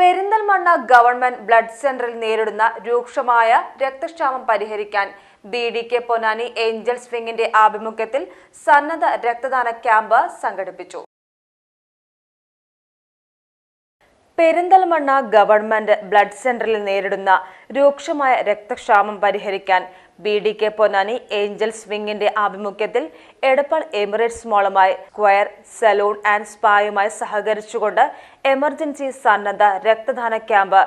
Perinthalmanna government blood സെന്ററിൽ നേരിടുന്ന രൂക്ഷമായ രക്തക്ഷാമം പരിഹരിക്കാൻ B D K Ponnani angels വിങ്ങിന്റെ ആഭിമുഖ്യത്തിൽ സന്നദ്ധ രക്തദാന ക്യാമ്പ് സംഘടിപ്പിച്ചു. പെരിന്തൽമണ്ണ ഗവൺമെന്റ് ബ്ലഡ് സെന്ററിൽ നേരിടുന്ന രൂക്ഷമായ രക്തക്ഷാമം പരിഹരിക്കാൻ B D K Ponnani angel വിങ്ങിന്റെ ആഭിമുഖ്യത്തിൽ എടപ്പാൾ എമിറേറ്റ്സ് മോളുമായി സ്ക്വയർ സലൂൺ ആൻഡ് സ്പായുമായി സഹകരിച്ചുകൊണ്ട് എമർജൻസി സന്നദ്ധ രക്തദാന ക്യാമ്പ്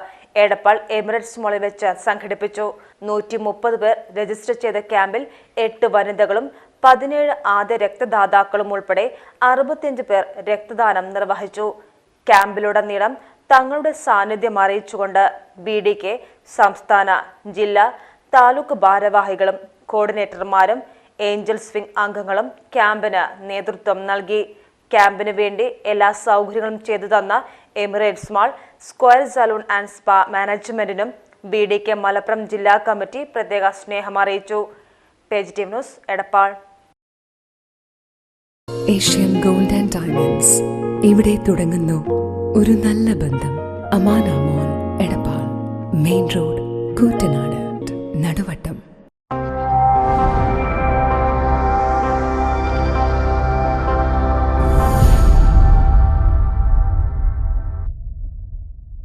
എടപ്പാൾ എമിറേറ്റ്സ് മോളിൽ വെച്ച് സംഘടിപ്പിച്ചു. നൂറ്റി മുപ്പത് പേർ രജിസ്റ്റർ ചെയ്ത ക്യാമ്പിൽ എട്ട് വനിതകളും പതിനേഴ് ആദ്യ രക്തദാതാക്കളും ഉൾപ്പെടെ അറുപത്തിയഞ്ച് പേർ രക്തദാനം നിർവഹിച്ചു. ക്യാമ്പിലുടനീളം തങ്ങളുടെ സാന്നിധ്യം അറിയിച്ചുകൊണ്ട് ബി ഡി കെ സംസ്ഥാന ജില്ലാ താലൂക്ക് ഭാരവാഹികളും കോർഡിനേറ്റർമാരും ഏഞ്ചൽ സ്വിംഗ് അംഗങ്ങളും ക്യാമ്പിന് നേതൃത്വം നൽകി. ക്യാമ്പിന് വേണ്ടി എല്ലാ സൗകര്യങ്ങളും ചെയ്തു തന്ന Emirates mall square salon and spa മാനേജ്മെന്റിനും B D K Malappuram ജില്ലാ കമ്മിറ്റി പ്രത്യേക സ്നേഹം അറിയിച്ചു. Page team news Edappal. Asian gold and diamonds. ഇവിടെ തുടങ്ങുന്നു ഒരു നല്ല ബന്ധം. അമാനാമോൾ Edappal. Main road Koottanad. Naduvattom.